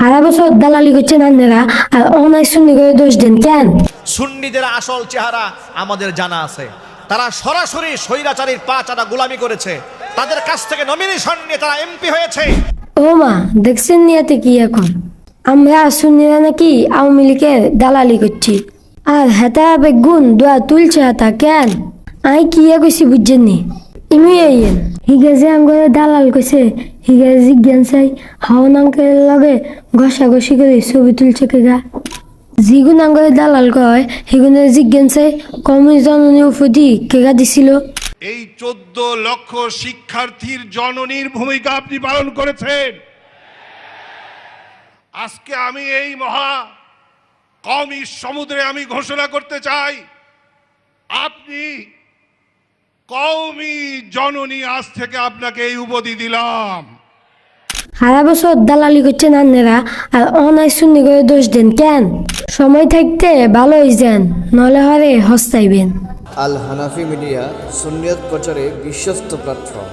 সারা বছর দালালি করছেন আপনারা আর অনায় শুনি করে দোষ দেন কেন? সুন্নিদের আসল চেহারা আমাদের জানা আছে। তারা সরাসরি স্বৈরাচারীর পা চাটা গোলামি করেছে। তাদের কাছ থেকে নমিনেশন নিয়ে তারা এমপি হয়েছে। ও মা দেখছেন নিয়াতে কি এখন? আমরা শুনিরা নাকি আওয়ামী লীগের দালালি করছি। আর হেতা বেগুন দোয়া তুলছে হেতা কেন? আই কি কইছি বুঝছেন নি? ইমি আইয়েন হিগে যে দালাল কইছে, হিগে জিজ্ঞান চাই, হাওন আঙ্কের লগে ঘষা ঘষি করে ছবি তুলছে কেগা যিগুণ আঙ্গরে দালাল কয় হিগুণের জিজ্ঞান চাই জননী উফদি কেগা দিছিল? এই চোদ্দ লক্ষ শিক্ষার্থীর জননীর ভূমিকা আপনি পালন করেছেন। আজকে আমি এই মহা কমি সমুদ্রে আমি ঘোষণা করতে চাই, আপনি কওমি জননী আজ থেকে আপনাকে এই উপাধি দিলাম। সারা বছর দালালি করছেন নান্নেরা আর অনায় শুনি করে দোষ দেন কেন? সময় থাকতে ভালোই যান নলে হরে হস্তাইবেন। আল হানাফি মিডিয়া সুনিয়ত প্রচারে বিশ্বস্ত প্ল্যাটফর্ম